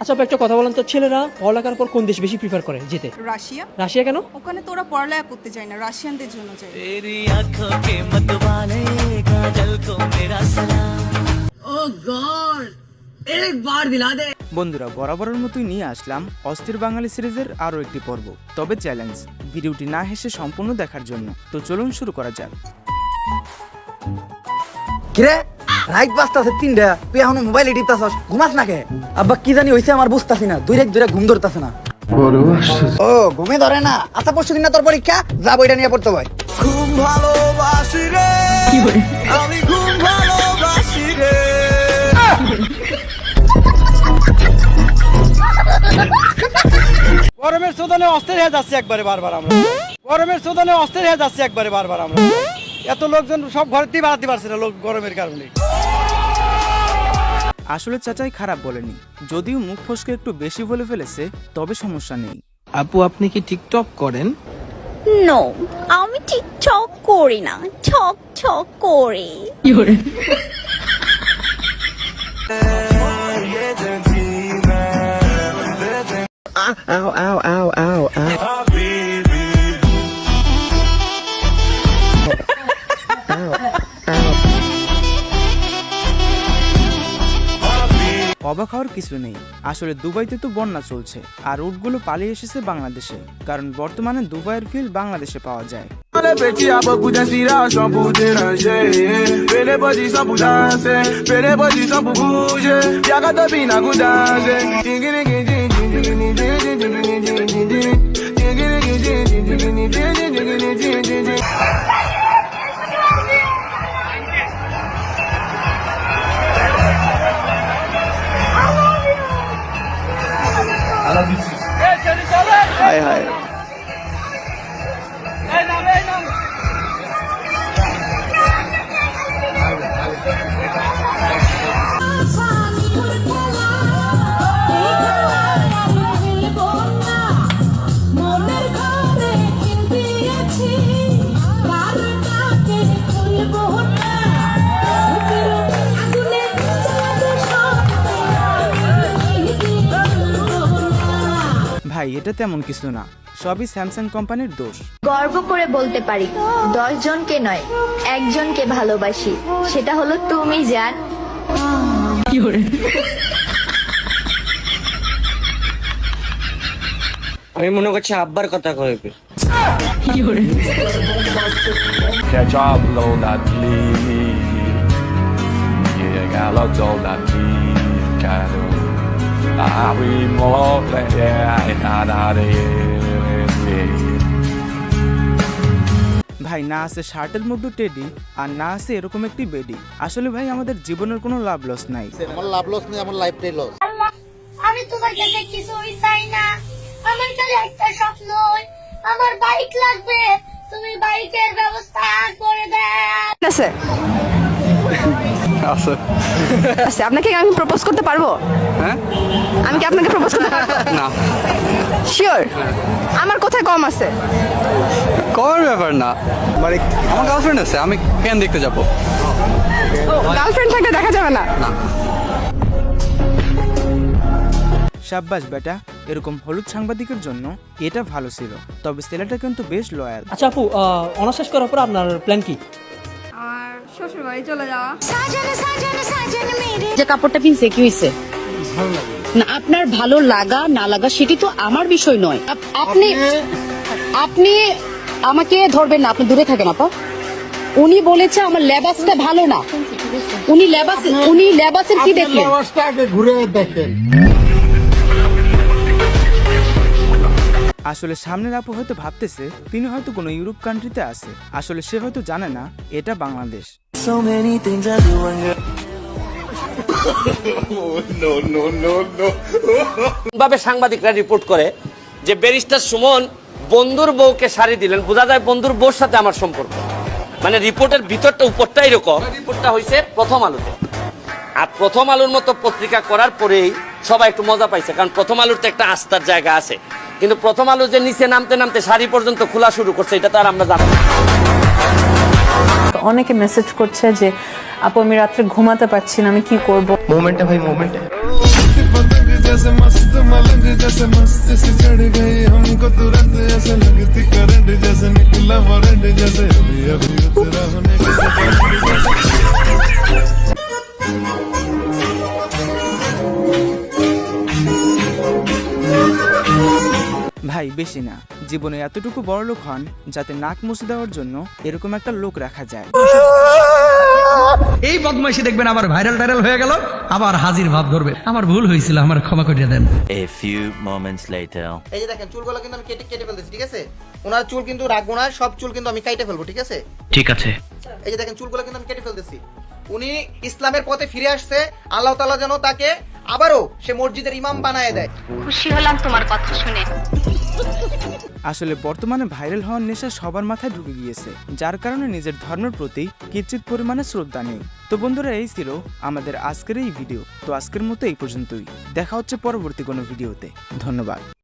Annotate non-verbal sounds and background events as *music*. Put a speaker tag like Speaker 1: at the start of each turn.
Speaker 1: আচ্ছা একটা কথা বলেন তো ছেলেরা পড়ালেখার পর কোন দেশ বেশি প্রিফার করে যেতে?
Speaker 2: রাশিয়া।
Speaker 1: রাশিয়া কেন?
Speaker 2: ওখানে তো ওরা পড়ালেখা করতে চায় না রাশিয়ানদের জন্য
Speaker 3: বন্ধুরা বরাবরের মতোই নিয়ে আসলাম অস্থির বাঙালি সিরিজের আরও একটি পর্ব তবে চ্যালেঞ্জ ভিডিওটি না হেসে সম্পূর্ণ দেখার জন্য। তো চলুন শুরু করা যাক।
Speaker 4: রাইট বাজতাছে তিনটা তুই এখনও মোবাইলে টিপতাছস ঘুমাস না কে? আব্বা কি জানি হইছে আমার বুঝতাছি না দুই দুই ঘুম ধরতাছে না। ও ঘুমে ধরে না আচ্ছা পরশু দিন না তোর পরীক্ষা? যা বইটা নিয়ে পড়তে ভাই
Speaker 5: ঘুম ভালোবাসি রে আমি ঘুম ভালোবাসি রে।
Speaker 6: গরমের সোদনে অস্থির হয়ে যাচ্ছে একবারে বারবার আমরা। গরমের সোদনে অস্থির হয়ে যাচ্ছে একবারে বারবার আমরা। এত লোকজন সব ঘরেতেই বাড়াতে পারছে না লোক গরমের কারণে।
Speaker 3: আসলে চাচাই খারাপ বলেনি। যদিও মুখ ফসকে একটু বেশি বলে ফেলেছে তবে সমস্যা নেই।
Speaker 7: আপু আপনি কি টিকটক করেন?
Speaker 8: নো আমি টিকটক করি না ছক ছক করি।
Speaker 3: অবাক হওয়ার কিছু নেই আসলে দুবাইতে তো বন্যা চলছে আর উটগুলো পালিয়ে এসেছে বাংলাদেশে কারণ বর্তমানে দুবাইয়ের ফিল বাংলাদেশে পাওয়া যায় ভাই এটা তেমন কিছু না। সবই স্যামসাং কোম্পানির দোষ।
Speaker 8: গর্ব করে বলতে পারি দশ জনকে নয় একজনকে ভালোবাসি। সেটা হলো তুমি জান।
Speaker 6: আমি মনে করছি আব্বার কথা কইবে।
Speaker 9: Diablo that lead Yeah, gallo that lead Caro Ari mo Yeah, na
Speaker 3: ভাই না আছে শার্টের মধ্যে টেডি আর না আছে এরকম একটি বেডি। আসলে ভাই আমাদের জীবনের কোনো লাভ লস নাই।
Speaker 8: আমার লাভ লস নেই আমার লাইফটাই লস আমি তোমার কাছে কিছুই চাই না। আমার কাছে একটা স্বপ্ন। আমার বাইক লাগবে। তুমি বাইকের ব্যবস্থা করে দাও।
Speaker 2: আছে আছে আপনাকে আমি প্রপোজ করতে পারব?
Speaker 6: হ্যাঁ?
Speaker 2: আমি কি আপনাকে প্রপোজ করতে পারব?
Speaker 6: না।
Speaker 2: শিওর আমার কোথায় কম আছে।
Speaker 6: কোন ব্যাপার না। মানে আমার গার্লফ্রেন্ড আছে আমি কেন দেখতে যাব?
Speaker 2: গার্লফ্রেন্ড থাকলে দেখা যাবে না।
Speaker 3: সাব্বাস বেটা এরকম হলুদ সাংবাদিকের জন্য এটা ভালো ছিল তবে ছেলেটা কিন্তু বেশ লয়াল
Speaker 1: আচ্ছা আপু অনার্স শেষ করার পর আপনার প্ল্যান কি?
Speaker 2: শ্বশুর বাড়ি চলে যাওয়া।
Speaker 10: যে কাপড়টা পিনছে কি হয়েছে? না আপনার ভালো লাগা না লাগা সেটি তো আমার বিষয় নয়। আপনি আপনি আমাকে ধরবেন না আপনি দূরে থাকেন আপা। উনি বলেছে আমার লেবাসটা ভালো না। উনি লেবাস উনি লেবাসের কি দেখলেন?
Speaker 3: আসলে সামনের আপু হয়তো ভাবতেছে তিনি হয়তো কোনো ইউরোপ কান্ট্রিতে আছে। আসলে সে হয়তো জানে না এটা Bangladesh.
Speaker 5: So many things I do wonder *laughs*
Speaker 11: ভাবে সাংবাদিকরা রিপোর্ট করে যে ব্যারিস্টার সুমন বন্ধুর বউকে শাড়ি দিলেন? বোঝা যায় বন্ধুর বউর সাথে আমার সম্পর্ক। মানে রিপোর্টের ভিতরটা উপরটা এরকম। রিপোর্টটা হয়েছে প্রথম আলোতে। আর প্রথম আলোর মতো পত্রিকা করার পরেই সবাই একটু মজা পাইছে কারণ প্রথম আলোর তো একটা আস্থার জায়গা আছে। কিন্তু প্রথম আলো যে নিচে নামতে নামতে শাড়ি পর্যন্ত খোলা শুরু করছে এটা তো আর আমরা জানি না।
Speaker 10: অনেকে মেসেজ করছে যে আপু আমি রাত্রে ঘুমাতে পারছি না আমি কি করব
Speaker 7: মোমেন্টে ভাই মোমেন্টে
Speaker 12: जैसे मस्त मलंग जैसे मस्त सी चढ़ गई हमको तुरंत ऐसे लगती करंट जैसे निकला वारंट जैसे अभी अभी उतरा होने
Speaker 3: ভাই বেশি না। জীবনে এতটুকু বড় লোক হন যাতে নাক মুছে দেওয়ার জন্য এরকম একটা লোক রাখা যায়।
Speaker 13: এই বদমাইশি দেখবেন আবার ভাইরাল টাইরাল হয়ে গেল আবার হাজির ভাব ধরবে। আমার ভুল হয়েছিল আমার ক্ষমা করে দেন।
Speaker 14: A few moments later.
Speaker 4: এই যে দেখেন চুলগুলো কিন্তু আমি কেটে কেটে ফেলতেছি ঠিক আছে? ওনার চুল কিন্তু রাখব না সব চুল কিন্তু আমি কাইটে ফেলব ঠিক আছে?
Speaker 13: ঠিক আছে।
Speaker 4: এই যে দেখেন চুলগুলো কিন্তু আমি কেটে ফেলতেছি। উনি ইসলামের পথে ফিরে আসছে আল্লাহ তাআলা যেন তাকে আবারও সে মসজিদের ইমাম বানায় দেয়।
Speaker 15: খুশি হলাম তোমার কথা শুনে।
Speaker 3: আসলে বর্তমানে ভাইরাল হওয়ার নেশা সবার মাথায় ঢুকে গিয়েছে যার কারণে নিজের ধর্মের প্রতি কিঞ্চিত পরিমাণে শ্রদ্ধা নেই। তো বন্ধুরা এই ছিল আমাদের আজকের এই ভিডিও তো আজকের মতো এই পর্যন্তই। দেখা হচ্ছে পরবর্তী কোনো ভিডিওতে ধন্যবাদ।